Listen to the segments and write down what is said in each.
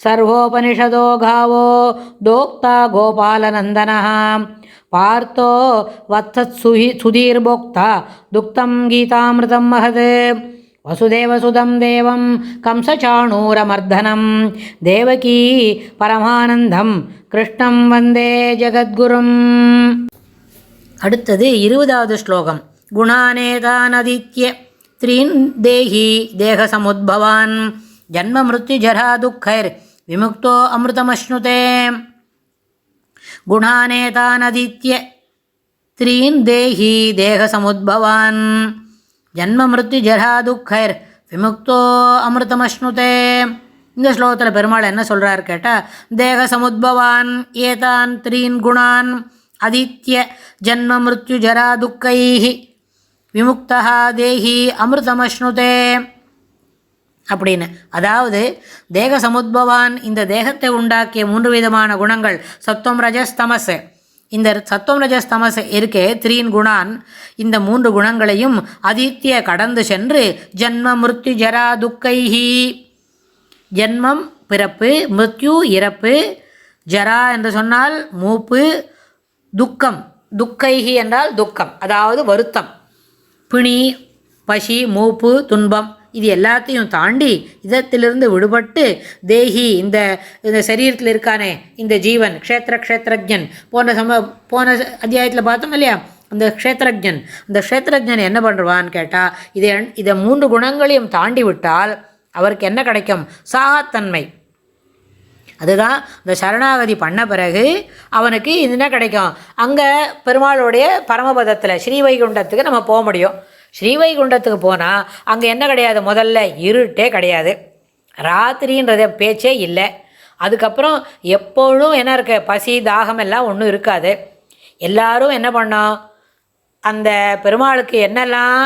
सर्वोपनिषदो गावो दोक्ता गोपालनन्दनः पार्थो वत्सत्सुहि सुधीर्भोक्ता दुक्तं गीतामृतं महत् वसुदेवसुदं देवं कंसचाणूरमर्दनं देवकी परमानन्दं कृष्णं वन्दे जगद्गुरुम् அடுத்தது இருபதாவது ஸ்லோகம் குணானேதானதித்ய த்ரீன் தேகி தேகசமுத்பவான் ஜன்ம மிருத்யு ஜரா துக்கைர் விமுக்தோ அமிர்தமஷ்ணுதே குணானேதானதித்ய த்ரீன் தேஹி தேகசமுদ্பவான் ஜன்ம மிருத்யு ஜரா துக்கைர் விமுக்தோ அமிர்தமஷ்ணுதே இந்த ஸ்லோகத்தில் பெருமாள் என்ன சொல்கிறார் கேட்டால் தேக சமுদ্பவான் ஏதான் த்ரீன் குணான் அதித்ய ஜன்ம மிருத்யு ஜரா துக்கைஹி விமுக்தா தேஹி அமிர்தமஷ்ணுதே அப்படின்னு. அதாவது தேக சமுத்பவான் இந்த தேகத்தை உண்டாக்கிய மூன்று விதமான குணங்கள் சத்துவம் ரஜஸ் தமஸ். இந்த சத்துவம் ரஜஸ் தமஸ் இருக்கே த்ரீன் குணான். இந்த மூன்று குணங்களையும் அதித்திய கடந்து சென்று ஜன்ம மிருத்யு ஜரா துக்கைஹி. ஜென்மம் பிறப்பு மிருத்யு இறப்பு ஜரா என்று சொன்னால் மூப்பு துக்கம். துக்கைஹி என்றால் துக்கம் அதாவது வருத்தம். பிணி பசி மூப்பு துன்பம். இது எல்லாத்தையும் தாண்டி இதத்திலிருந்து விடுபட்டு தேஹி இந்த இந்த சரீரத்தில் இருக்கானே இந்த ஜீவன் க்ஷேத்திர க்ஷேத்திரஜன் போன சம போன அத்தியாயத்தில் பார்த்தோம் இல்லையா? அந்த க்ஷேத்திரஜன் அந்த க்ஷேத்திரஜன் என்ன பண்ணுவான்னு கேட்டால் இதை இதை மூன்று குணங்களையும் தாண்டி விட்டால் அவருக்கு என்ன கிடைக்கும்? சாகத்தன்மை. அதுதான் இந்த சரணாகதி பண்ண பிறகு அவனுக்கு இது என்ன கிடைக்கும்? அங்கே பெருமாளுடைய பரமபதத்தில் ஸ்ரீவைகுண்டத்துக்கு நம்ம போக முடியும். ஸ்ரீவைகுண்டத்துக்கு போனால் அங்கே என்ன கிடையாது? முதல்ல இருட்டே கிடையாது. ராத்திரின்றத பேச்சே இல்லை. அதுக்கப்புறம் எப்பொழுதும் என்ன இருக்க? பசி தாகம் எல்லாம் ஒன்றும் இருக்காது. எல்லாரும் என்ன பண்ணோம்? அந்த பெருமாளுக்கு என்னெல்லாம்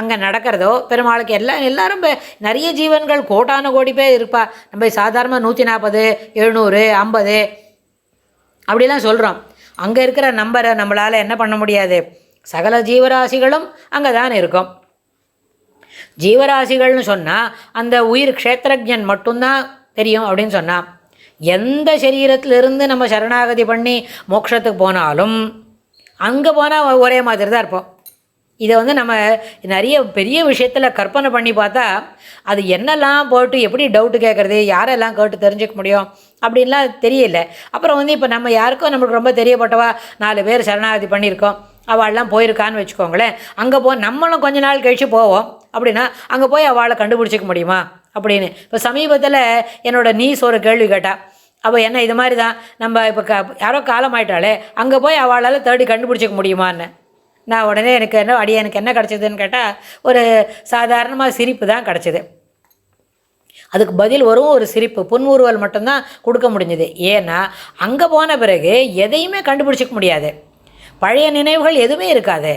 அங்கே நடக்கிறதோ பெருமாளுக்கு எல்லாம் எல்லாரும் இப்போ நிறைய ஜீவன்கள் கோட்டான கோடி பேர் இருப்பா. நம்ம சாதாரணமாக நூற்றி நாற்பது எழுநூறு ஐம்பது அப்படிலாம் சொல்கிறோம் அங்கே இருக்கிற நம்பரை நம்மளால் என்ன பண்ண முடியாது? சகல ஜீவராசிகளும் அங்கே தான் இருக்கும். ஜீவராசிகள்னு சொன்னால் அந்த உயிர் க்ஷேத்திரஜன் மட்டும்தான் தெரியும் அப்படின்னு சொன்னால் எந்த சரீரத்திலிருந்து நம்ம சரணாகதி பண்ணி மோட்சத்துக்கு போனாலும் அங்கே போனால் ஒரே மாதிரி தான் இருப்போம். இதை வந்து நம்ம நிறைய பெரிய விஷயத்தில் கற்பனை பண்ணி பார்த்தா அது என்னெல்லாம் போட்டு எப்படி டவுட்டு கேட்குறது யாரெல்லாம் கேட்டு தெரிஞ்சுக்க முடியும் அப்படின்லாம் தெரியல. அப்புறம் வந்து இப்போ நம்ம யாருக்கும் நம்மளுக்கு ரொம்ப தெரியப்பட்டவா நாலு பேர் சரணாகதி பண்ணியிருக்கோம். அவள்லாம் போயிருக்கான்னு வச்சுக்கோங்களேன். அங்கே போ நம்மளும் கொஞ்ச நாள் கழித்து போவோம். அப்படின்னா அங்கே போய் அவளை கண்டுபிடிச்சிக்க முடியுமா? அப்படின்னு. இப்போ சமீபத்தில் என்னோட நீஸ் ஒரு கேள்வி கேட்டால் அவள் என்ன இது மாதிரி தான் நம்ம இப்போ க யாரோ காலமாயிட்டாலே அங்கே போய் அவளால் தேடி கண்டுபிடிச்சிக்க முடியுமான்னு? நான் உடனே எனக்கு என்ன அடி எனக்கு என்ன கிடச்சிதுன்னு கேட்டால் ஒரு சாதாரணமாக சிரிப்பு தான் கிடச்சிது. அதுக்கு பதில் வரும் ஒரு சிரிப்பு. புன்முறுவல் மட்டும்தான் கொடுக்க முடிஞ்சது. ஏன்னா அங்கே போன பிறகு எதையுமே கண்டுபிடிச்சிக்க முடியாது. பழைய நினைவுகள் எதுவுமே இருக்காது.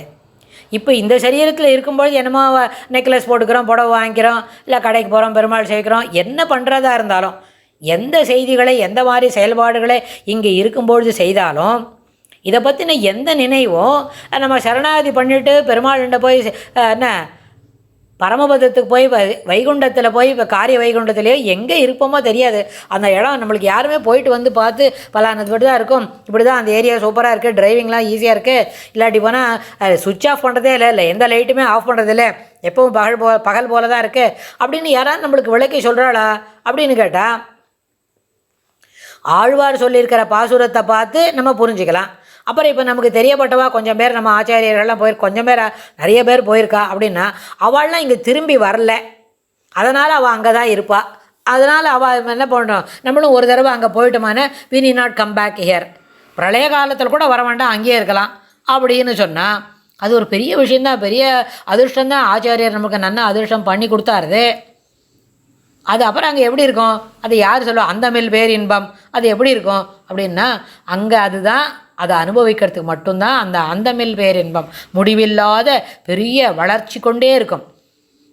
இப்போ இந்த சரீரத்தில் இருக்கும்போது என்னமோ நெக்லஸ் போட்டுக்கிறோம் புடவை வாங்கிக்கிறோம் இல்லை கடைக்கு போகிறோம் பெருமாள் சேர்க்கிறோம் என்ன பண்ணுறதா இருந்தாலும் எந்த செய்திகளை எந்த மாதிரி செயல்பாடுகளை இங்கே இருக்கும்பொழுது செய்தாலும் இதை பற்றின எந்த நினைவும் நம்ம சரணாகதி பண்ணிவிட்டு பெருமாள்கிட்ட போய் என்ன பரமபதத்துக்கு போய் வை வைகுண்டத்தில் போய் இப்போ காரிய வைகுண்டத்துலேயோ எங்கே இருப்போமோ தெரியாது. அந்த இடம் நம்மளுக்கு யாருமே போயிட்டு வந்து பார்த்து பலானது இப்படி தான் இருக்கும். இப்படி தான் அந்த ஏரியா சூப்பராக இருக்குது டிரைவிங்லாம் ஈஸியாக இருக்குது இல்லாட்டி போனால் சுவிட்ச் ஆஃப் பண்ணுறதே இல்லை இல்லை எந்த லைட்டுமே ஆஃப் பண்ணுறதில்ல எப்பவும் பகல் போ பகல் போல தான் இருக்குது அப்படின்னு யாராவது நம்மளுக்கு விளக்கி சொல்கிறாளா அப்படின்னு கேட்டால் ஆழ்வார் சொல்லியிருக்கிற பாசுரத்தை பார்த்து நம்ம புரிஞ்சுக்கலாம். அப்புறம் இப்போ நமக்கு தெரியப்பட்டவா கொஞ்சம் பேர் நம்ம ஆச்சாரியர்கள்லாம் போயிரு கொஞ்சம் பேர் நிறைய பேர் போயிருக்கா அப்படின்னா அவள்லாம் இங்கே திரும்பி வரல. அதனால் அவள் அங்கே தான் இருப்பாள் அதனால் அவள் என்ன பண்ணுறோம் நம்மளும் ஒரு தடவை அங்கே போயிட்டோமான we need not come back here பிரளய காலத்தில் கூட வர வேண்டாம் அங்கேயே இருக்கலாம் அப்படின்னு சொன்னால் அது ஒரு பெரிய விஷயந்தான் பெரிய அதிர்ஷ்டந்தான் ஆச்சாரியர் நமக்கு நல்ல அதிர்ஷ்டம் பண்ணி கொடுத்தாருது. அது அப்புறம் அங்கே எப்படி இருக்கும்? அது யார் சொல்லுவா? அந்தமில் பேர் இன்பம் அது எப்படி இருக்கும்? அப்படின்னா அங்கே அதுதான் அதை அனுபவிக்கிறதுக்கு மட்டும்தான் அந்த அந்தமில் பேரின்பம். முடிவில்லாத பெரிய வளர்ச்சி கொண்டே இருக்கும்.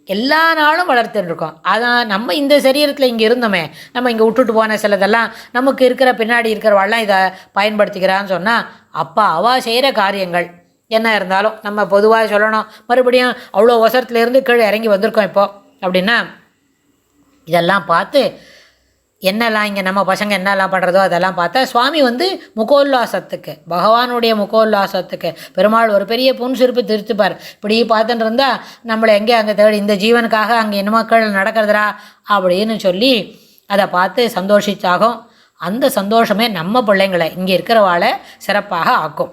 எல்லா நாளும் வளர்த்துட்டு இருக்கோம். அதான் நம்ம இந்த சரீரத்தில் இங்கே இருந்தோமே நம்ம இங்கே விட்டுட்டு போன சிலதெல்லாம் நமக்கு இருக்கிற பின்னாடி இருக்கிறவாள்லாம் இதை பயன்படுத்திக்கிறான்னு சொன்னால் அப்பா அவா செய்கிற காரியங்கள் என்ன இருந்தாலும் நம்ம பொதுவாக சொல்லணும். மறுபடியும் அவ்வளோ ஒசரத்துலேருந்து கீழே இறங்கி வந்திருக்கோம் இப்போ. அப்படின்னா இதெல்லாம் பார்த்து என்னெல்லாம் இங்கே நம்ம பசங்க என்னெல்லாம் பண்ணுறதோ அதெல்லாம் பார்த்தா சுவாமி வந்து முகோல்லாசத்துக்கு பகவானுடைய முகோல்லாசத்துக்கு பெருமாள் ஒரு பெரிய புன்சிரிப்பு திருத்துப்பார். இப்படி பார்த்துட்டு இருந்தால் நம்மளை எங்கே அங்கே தேடி இந்த ஜீவனுக்காக அங்கே என்ன மக்கள் நடக்கிறதுரா அப்படின்னு சொல்லி அதை பார்த்து சந்தோஷிச்சாகும் அந்த சந்தோஷமே நம்ம பிள்ளைங்களை இங்கே இருக்கிறவாளை சிறப்பாக ஆக்கும்.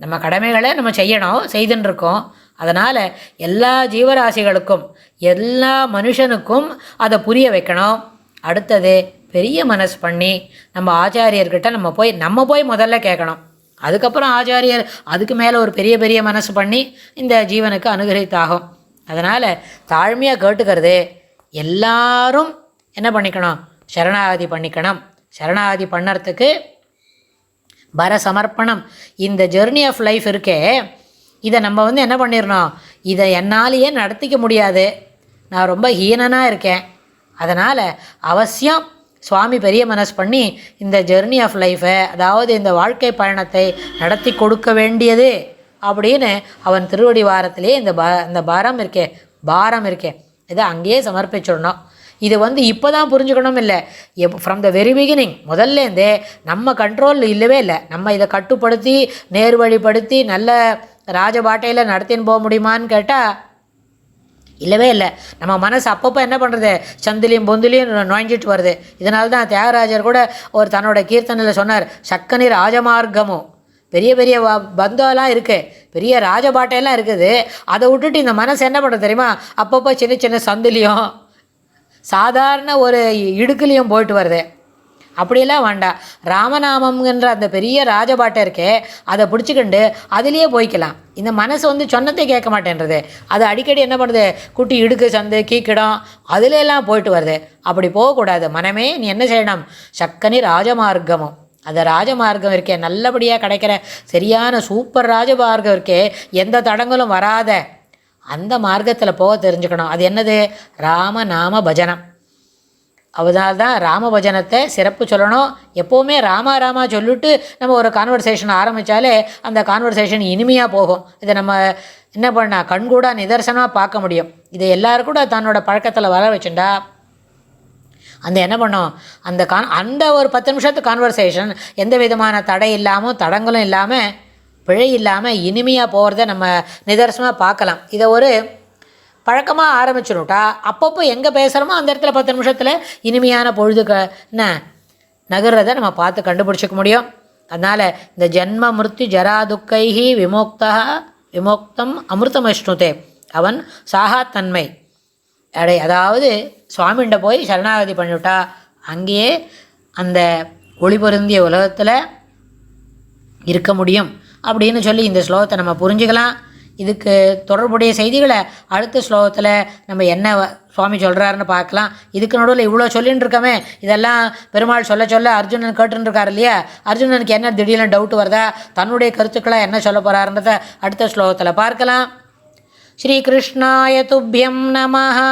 நம்ம கடமைகளை நம்ம செய்யணும் செய்துன்னு இருக்கோம் அதனால் எல்லா ஜீவராசிகளுக்கும் எல்லா மனுஷனுக்கும் அதை புரிய வைக்கணும். அடுத்தது பெரிய மனசு பண்ணி நம்ம ஆச்சாரியர்கிட்ட நம்ம போய் நம்ம போய் முதல்ல கேட்கணும். அதுக்கப்புறம் ஆச்சாரியர் அதுக்கு மேலே ஒரு பெரிய பெரிய மனசு பண்ணி இந்த ஜீவனுக்கு அனுகிரகித்தாகும். அதனால் தாழ்மையாக கேட்டுக்கிறது எல்லாரும் என்ன பண்ணிக்கணும்? சரணாகதி பண்ணிக்கணும். சரணாகதி பண்ணுறதுக்கு பர சமர்ப்பணம். இந்த ஜெர்னி ஆஃப் லைஃப் இருக்கே. இதை நம்ம வந்து என்ன பண்ணிடணும்? இதை என்னாலேயே நடத்திக்க முடியாது. நான் ரொம்ப ஹீனனாக இருக்கேன். அதனால் அவசியம் சுவாமி பெரிய மனசு பண்ணி இந்த ஜெர்னி ஆஃப் லைஃபை அதாவது இந்த வாழ்க்கை பயணத்தை நடத்தி கொடுக்க வேண்டியது அப்படின்னு அவன் திருவடி வாரத்திலே இந்த பா இந்த பாரம் இருக்கே பாரம் இருக்கே. இதை அங்கேயே சமர்ப்பிச்சிடணும் இது வந்து இப்போ தான் புரிஞ்சுக்கணும் இல்லை. எப் ஃப்ரம் த வெரி பிகினிங் முதல்லேருந்தே நம்ம கண்ட்ரோலில் இல்லவே இல்லை. நம்ம இதை கட்டுப்படுத்தி நேர்வழிப்படுத்தி நல்ல ராஜபாட்டையில் நடத்தின்னு போக முடியுமான்னு கேட்டால் இல்லவே இல்லை. நம்ம மனசு அப்பப்போ என்ன பண்ணுறது சந்திலையும் பொந்திலையும் நுழைஞ்சிட்டு வருது. இதனால தான் தியாகராஜர் கூட ஒரு தன்னோட கீர்த்தனையில் சொன்னார் சக்கனி ராஜமார்க்கமும் பெரிய பெரிய வ- பந்தம்லாம் இருக்குது பெரிய ராஜபாட்டையெல்லாம் இருக்குது. அதை விட்டுட்டு இந்த மனசு என்ன பண்ணுறது தெரியுமா? அப்பப்போ சின்ன சின்ன சந்திலையும் சாதாரண ஒரு இடுக்குலையும் போயிட்டு வருது. அப்படியெல்லாம் வேண்டாம் ராமநாமம்ங்கிற அந்த பெரிய ராஜபாட்டை இருக்கே அதை பிடிச்சிக்கிண்டு அதுலேயே போய்க்கலாம். இந்த மனசு வந்து சொன்னதை கேட்க மாட்டேன்றது. அது அடிக்கடி என்ன பண்ணுது? குட்டி இடுக்கு சந்து கீக்கிடம் அதுல எல்லாம் போயிட்டு வருது. அப்படி போகக்கூடாது. மனமே நீ என்ன செய்யணும்? சக்கனி ராஜமார்க்கமும். அந்த ராஜமார்க்கம் இருக்கே நல்லபடியாக கிடைக்கிற சரியான சூப்பர் ராஜமார்க்கம் இருக்கே எந்த தடங்களும் வராத அந்த மார்க்கத்தில் போக தெரிஞ்சுக்கணும். அது என்னது? ராமநாம பஜனம். அதனால தான் ராம பஜனத்தை சிறப்பு சொல்லணும். எப்போவுமே ராமா ராமா சொல்லிட்டு நம்ம ஒரு கான்வர்சேஷன் ஆரம்பித்தாலே அந்த கான்வர்சேஷன் இனிமையாக போகும். இதை நம்ம என்ன பண்ணா கண்கூடாக நிதர்சனமாக பார்க்க முடியும். இதை எல்லாரும் கூட தன்னோட பழக்கத்தில் வர வச்சுண்டா அந்த என்ன பண்ணும்? அந்த கான் அந்த ஒரு பத்து நிமிஷத்து கான்வர்சேஷன் எந்த விதமான தடை இல்லாமல் தடங்களும் இல்லாமல் பிழை இல்லாமல் இனிமையாக போகிறத நம்ம நிதர்சனமாக பார்க்கலாம். இதை ஒரு பழக்கமாக ஆரம்பிச்சுனுட்டா அப்பப்போ எங்கே பேசுகிறோமோ அந்த இடத்துல பத்து நிமிஷத்தில் இனிமையான பொழுது க என்ன? நகர்றதை நம்ம பார்த்து கண்டுபிடிச்சிக்க முடியும். அதனால் இந்த ஜென்ம மிருத்யு ஜராதுக்கைஹி விமோக்தா விமோக்தம் அமிர்தமஷ்ணுதே. அவன் சாகாத்தன்மை. அடை அதாவது சுவாமிகிட்ட போய் சரணாகதி பண்ணிவிட்டா. அங்கேயே அந்த ஒளி பொருந்திய உலகத்தில் இருக்க முடியும். அப்படின்னு சொல்லி இந்த ஸ்லோகத்தை நம்ம புரிஞ்சுக்கலாம். இதுக்கு தொடர்புடைய செய்திகளை அடுத்த ஸ்லோகத்தில் நம்ம என்ன வ- சுவாமி சொல்கிறாருன்னு பார்க்கலாம். இதுக்கு நடுவில் இவ்வளோ சொல்லின்னு இருக்கமே. இதெல்லாம் பெருமாள் சொல்ல சொல்ல அர்ஜுனன் கேட்டுன்னு இல்லையா? அர்ஜுனனுக்கு என்ன திடீர்னு டவுட் வருதா? தன்னுடைய கருத்துக்களை என்ன சொல்ல போகிறாருன்றதை அடுத்த ஸ்லோகத்தில் பார்க்கலாம். ஸ்ரீகிருஷ்ணாய துப்பியம் நமஹா.